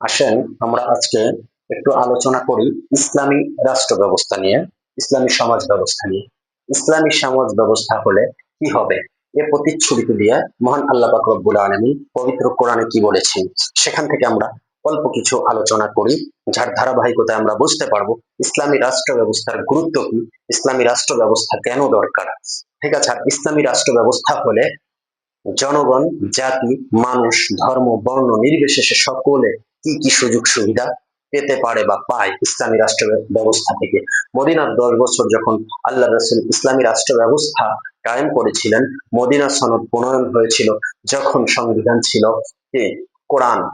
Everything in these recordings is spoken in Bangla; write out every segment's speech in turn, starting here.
আসেন, আমরা আজকে একটু আলোচনা করি ইসলামী রাষ্ট্র ব্যবস্থা নিয়ে, ইসলামী সমাজ ব্যবস্থা নিয়ে। ইসলামী সমাজ ব্যবস্থা হলে কি হবে? এ দিয়ে মহান আল্লাহ আলামিন পবিত্র কোরআনে কি বলেছেন, সেখান থেকে আমরা অল্প কিছু আলোচনা করি, যার ধারাবাহিকতায় আমরা বুঝতে পারব ইসলামী রাষ্ট্র ব্যবস্থার গুরুত্ব কি, ইসলামী রাষ্ট্র ব্যবস্থা কেন দরকার। ঠিক আছে ইসলামী রাষ্ট্র ব্যবস্থা হলে জনগণ, জাতি, মানুষ, ধর্ম, বর্ণ নির্বিশেষে সকলে কি কি সুযোগ সুবিধা পেতে পারে বা পায় ইসলামী রাষ্ট্র ব্যবস্থা থেকে? মদিনার দশ বছর যখন আল্লাহ রসুল ইসলামী রাষ্ট্র ব্যবস্থা কায়েম করেছিলেন, মদিনা সনদ প্রণয়ন হয়েছিল, যখন সংবিধান ছিল যে কোরআন।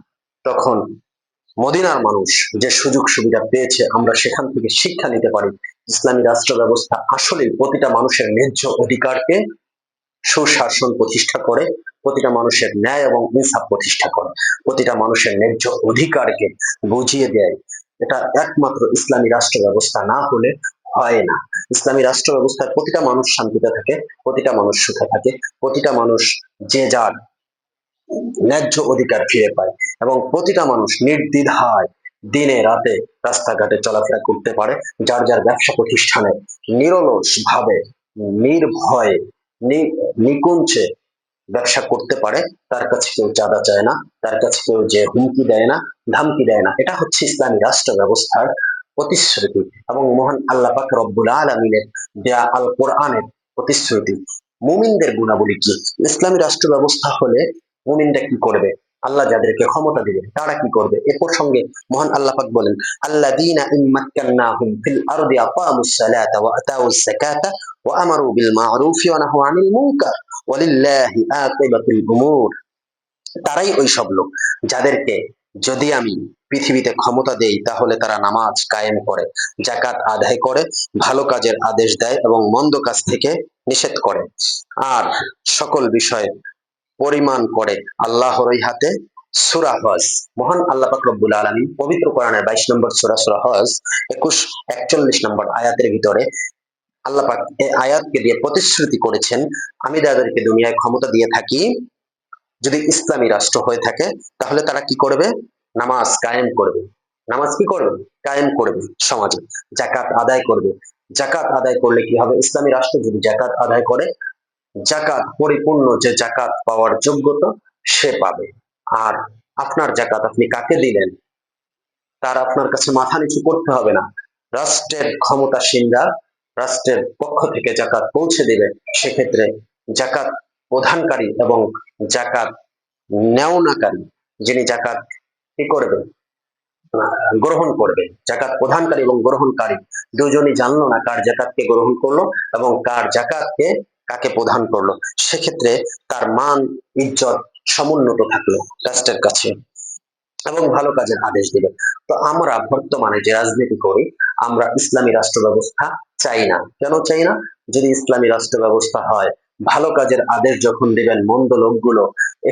তখন মদিনার মানুষ যে সুযোগ সুবিধা পেয়েছে, আমরা সেখান থেকে শিক্ষা নিতে পারি। ইসলামী রাষ্ট্র ব্যবস্থা আসলে প্রতিটা মানুষের ন্যায্য অধিকারকে সুশাসন প্রতিষ্ঠা করে, প্রতিটা মানুষের ন্যায় এবং ইনসাফ প্রতিষ্ঠা করে, প্রতিটা মানুষের ন্যায্য অধিকারকে বুঝিয়ে দেয়। এটা একমাত্র ইসলামী রাষ্ট্র ব্যবস্থা না হলে হয় না। ইসলামী রাষ্ট্র ব্যবস্থায় প্রতিটা মানুষ শান্তিতে থাকে, প্রতিটা মানুষ সুখে থাকে, প্রতিটা মানুষ যে যার ন্যায্য অধিকার ফিরে পায় এবং প্রতিটা মানুষ নির্দ্বিধায় দিনে রাতে রাস্তাঘাটে চলাফেরা করতে পারে, যার যার ব্যবসা প্রতিষ্ঠানে নিরলস ভাবে নির্ভয়ে নিকুঞ্চে ব্যবসা করতে পারে, তার কাছে কেউ চাঁদা চায় না, তার কাছে কেউ যে হুমকি দেয় না, ধামকি দেয় না। এটা হচ্ছে ইসলামী রাষ্ট্র ব্যবস্থার প্রতিশ্রুতি এবং মহান আল্লাহ পাক রব্বুল আলমিনের দেয়া আল কোরআনের প্রতিশ্রুতি। মুমিনদের গুণাবলী কি? ইসলামী রাষ্ট্র ব্যবস্থা হলে মুমিনরা কি করবে? আল্লাহ যাদেরকে ক্ষমতা দিবেন, তারা কি করবে? এ প্রসঙ্গে মহান আল্লাহ পাক বলেন আল্লাহ তারাই ওই সব লোক যাদেরকে যদি আমি পৃথিবীতে ক্ষমতা দেই, তাহলে তারা নামাজ কায়েম করে জাকাত আদায় করে, ভালো কাজের আদেশ দেয় এবং মন্দ কাজ থেকে নিষেধ করে। আর সকল বিষয়ে পরিমাণ করে আল্লাহর ওই হাতে সুরা হজ। মহান আল্লাহ রব্বুল আলমী পবিত্র কোরআনের বাইশ নম্বর সুরা সুরা হজ, একুশ, একচল্লিশ নম্বর আয়াতের ভিতরে আল্লাহ পাক এই আয়াতকে দিয়ে প্রতিশ্রুতি করেছেন, আমি যাদেরকে দুনিয়ায় ক্ষমতা দিয়ে থাকি, যদি ইসলামী রাষ্ট্র হয়ে থাকে, তাহলে তারা কি করবে? নামাজ কায়েম করবে। নামাজ কি করবে? কায়েম করবে সমাজে। জাকাত আদায় করবে। জাকাত আদায় করলে কি হবে? ইসলামী রাষ্ট্র যদি জাকাত আদায় করে জাকাত পরিপূর্ণ যে জাকাত পাওয়ার যোগ্যতা সে পাবে। আর আপনার জাকাত আপনি কাকে দিলেন তার আপনার কাছে মাথা নিচু করতে হবে না। রাষ্ট্রের ক্ষমতাসীনরা রাষ্ট্রের পক্ষ থেকে জাকাত পৌঁছে দিবে। সেক্ষেত্রে জাকাত প্রধানকারী এবং জাকাত নেওনাকারী যিনি জাকাত কি করবে? গ্রহণ করবে। জাকাত প্রধানকারী এবং গ্রহণকারী দুজনই জানলো না কার জাকাতকে গ্রহণ করল এবং কার জাকাতকে কাকে প্রদান করল? সেক্ষেত্রে তার মান, ইজ্জত সমুন্নত থাকল রাষ্ট্রের কাছে এবং ভালো কাজের আদেশ দিবে তো আমরা বর্তমানে যে রাজনীতি করি, আমরা ইসলামী রাষ্ট্র ব্যবস্থা চাই না। কেন চাই না? যদি ইসলামী রাষ্ট্র ব্যবস্থা হয়, ভালো কাজের আদেশ যখন দিবেন, মন্দ লোকগুলো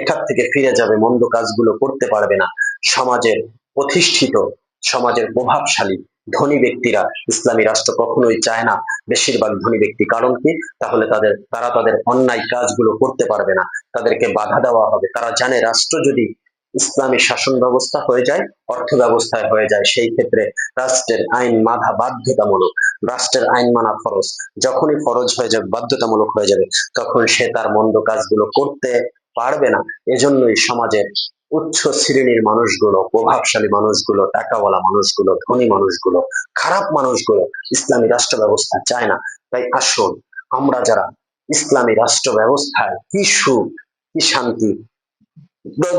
এখান থেকে ফিরে যাবে, মন্দ কাজগুলো করতে পারবে না। সমাজের প্রতিষ্ঠিত, সমাজের প্রভাবশালী ধনী ব্যক্তিরা ইসলামী রাষ্ট্র কখনোই চায় না বেশিরভাগ ধনী ব্যক্তি। কারণ কি? তাহলে তাদের, তারা তাদের অন্যায় কাজগুলো করতে পারবে না। তাদেরকে বাধা দেওয়া হবে। তারা জানে রাষ্ট্র যদি ইসলামী শাসন ব্যবস্থা হয়ে যায় অর্থ ব্যবস্থায় হয়ে যায়, সেই ক্ষেত্রে রাষ্ট্রের আইন মাধা বাধ্যতামূলক। রাষ্ট্রের আইন মানা ফরজ। যখনই ফরজ হয়ে যাবে, বাধ্যতামূলক হয়ে যাবে, তখন সে তার মন্দ কাজগুলো করতে পারবে না। এজন্যই সমাজের উচ্চ শ্রেণির মানুষগুলো, প্রভাবশালী মানুষগুলো, টাকাওয়ালা মানুষগুলো, ধনী মানুষগুলো, খারাপ মানুষগুলো ইসলামী রাষ্ট্র ব্যবস্থা চায় না। তাই আসুন আমরা যারা ইসলামী রাষ্ট্র ব্যবস্থায় কি সুখ, কি শান্তি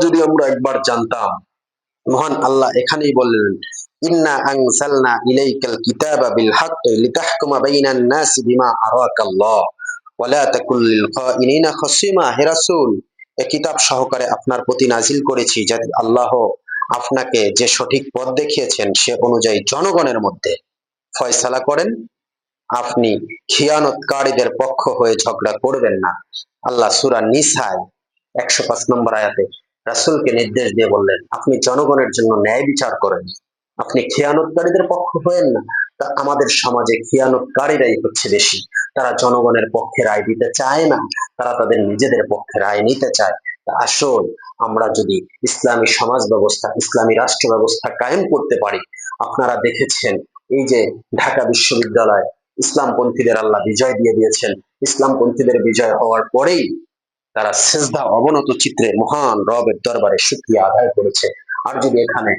যদি আমরা একবার জানতাম। মহান আল্লাহ এখানেই বললেন রাসূল। এ কিতাব সহকারে আপনার প্রতি নাজিল করেছি যাতে আল্লাহ আপনাকে যে সঠিক পথ দেখিয়েছেন সে অনুযায়ী জনগণের মধ্যে ফয়সালা করেন। আপনি খিয়ানতকারীদের পক্ষ হয়ে ঝগড়া করবেন না। আল্লাহ সুরা নিসায় একশো পাঁচ নম্বর আয়াতে রাসুলকে নির্দেশ দিয়ে বললেন, আপনি জনগণের জন্য ন্যায় বিচার করেন। আপনি খেয়ানতকারীদের পক্ষ হয়েন না। তা আমাদের সমাজে খেয়ানতকারীরাই হচ্ছে বেশি। তারা জনগণের পক্ষে রায় দিতে চায় না, তারা তাদের নিজেদের পক্ষে রায় নিতে চায়। আসল, আমরা যদি ইসলামী সমাজ ব্যবস্থা, ইসলামী রাষ্ট্র ব্যবস্থা কায়েম করতে পারি, আপনারা দেখেছেন এই যে ঢাকা বিশ্ববিদ্যালয়, ইসলামপন্থীদের আল্লাহ বিজয় দিয়ে দিয়েছেন। ইসলামপন্থীদের বিজয় হওয়ার পরেই তারা সেজদা অবনত চিত্রে মহান রবের দরবারে শুক্রিয়া আদায় করেছে। আর যদি এখানে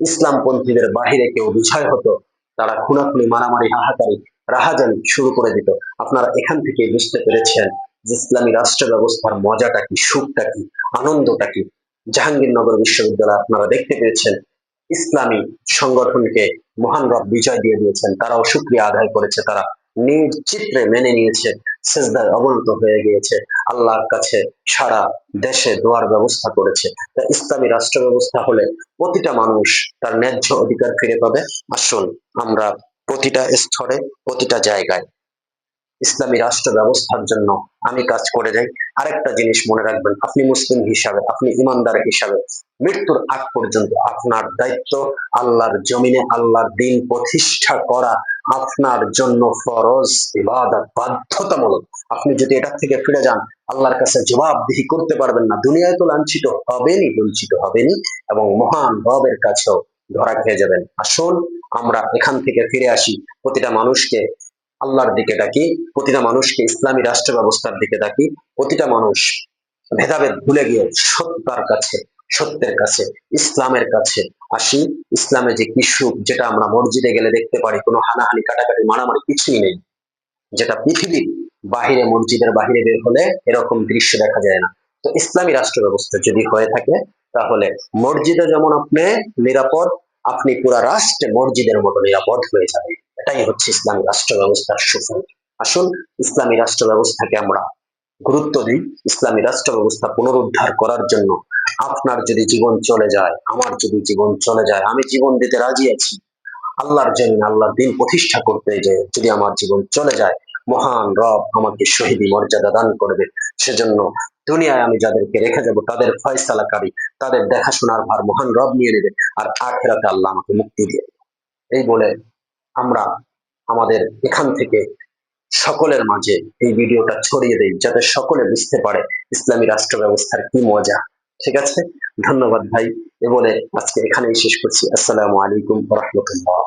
ইসলামপন্থীদের বাহিরে কেউ বিজয় হতো, তারা খুনাখুনি, মারামারি, হাহাকারি রাহাজানি শুরু করে দিত। আপনারা এখান থেকে বুঝতে পেরেছেন যে ইসলামী রাষ্ট্র ব্যবস্থার মজাটা কি, সুখটা কি, আনন্দটা কি। জাহাঙ্গীরনগর বিশ্ববিদ্যালয়, আপনারা দেখতে পেয়েছেন, ইসলামী সংগঠনকে মহান রব বিজয় দিয়ে দিয়েছেন। তারাও সুক্রিয়া আদায় করেছে, তারা নিজ চিত্রে মেনে নিয়েছে, সেজদায় অবনত হয়ে গিয়েছে, আল্লাহর কাছে সারা দেশে দোয়ার ব্যবস্থা করেছে। তা ইসলামী রাষ্ট্র ব্যবস্থা হলে প্রতিটা মানুষ তার ন্যায্য অধিকার ফিরে পাবে। আসুন, আমরা প্রতিটা স্তরে, প্রতিটা জায়গায়। ইসলামী রাষ্ট্র ব্যবস্থার জন্য আমি কাজ করে যাই। আরেকটা জিনিস মনে রাখবেন, আপনি মুসলিম হিসাবে, আপনি ইমানদার হিসাবে, মৃত্যুর আগ পর্যন্ত আপনার দায়িত্ব আল্লাহর জমিনে, আল্লাহর দিন প্রতিষ্ঠা করা আপনার জন্য ফরজ, ইবাদত, বাধ্যতামূলক। আপনি যদি এটা থেকে ফিরে যান, আল্লাহর কাছে জবাবদিহি করতে পারবেন না। দুনিয়ায় তো লাঞ্ছিত হবেনি বঞ্চিত হবেনি এবং মহান রবের কাছেও ধরা খেয়ে যাবেন। আসুন, আমরা এখান থেকে ফিরে আসি। প্রতিটা মানুষকে আল্লাহর দিকে ডাকি, প্রতিটা মানুষকে ইসলামী রাষ্ট্র ব্যবস্থার দিকে ডাকি, প্রতিটা মানুষ ভেদাভেদ ভুলে গিয়ে সত্যতার কাছে, সত্যের কাছে, ইসলামের কাছে আসি। ইসলামে যে কি সুখ, যেটা আমরা মসজিদে গেলে দেখতে পারি, কোনো হানাহানি, কাটাকাটি, মারামারি কিছুই নেই। যেটা পৃথিবীর বাহিরে, মসজিদের বাহিরে বের হলে এরকম দৃশ্য দেখা যায় না। তো ইসলামী রাষ্ট্র ব্যবস্থা যদি হয়ে থাকে তাহলে মসজিদে যেমন আপনি নিরাপদ, আপনি পুরা রাষ্ট্রে মসজিদের মতো নিরাপদ হয়ে যাবে এটাই হচ্ছে ইসলামী রাষ্ট্র ব্যবস্থার সুফল। আসুন, ইসলামী রাষ্ট্র ব্যবস্থাকে আমরা গুরুত্ব দিই। ইসলামী রাষ্ট্র ব্যবস্থা পুনরুদ্ধার করার জন্য আপনার যদি জীবন চলে যায়, আমার যদি জীবন চলে যায়, আমি জীবন দিতে রাজি আছি। আল্লাহর জন্য আল্লাহর দিন প্রতিষ্ঠা করতে যে যদি আমার জীবন চলে যায় মহান রব আমাকে শহীদি মর্যাদা দান করবে। সেজন্য দুনিয়ায় আমি যাদেরকে রেখে যাব, তাদের ফয়সালাকারী, তাদের দেখাশোনার ভার মহান রব নিয়ে নেবে আর আখেরাতে আল্লাহ আমাকে মুক্তি দিয়ে এই বলে আমরা আমাদের এখান থেকে সকলের মাঝে এই ভিডিওটা ছড়িয়ে দেই, যাতে সকলে বুঝতে পারে ইসলামী রাষ্ট্র ব্যবস্থার কি মজা। ঠিক আছে? ধন্যবাদ ভাই। এ বলে আজকে এখানেই শেষ করছি। আসসালামু আলাইকুম রহমতুল্লাহ।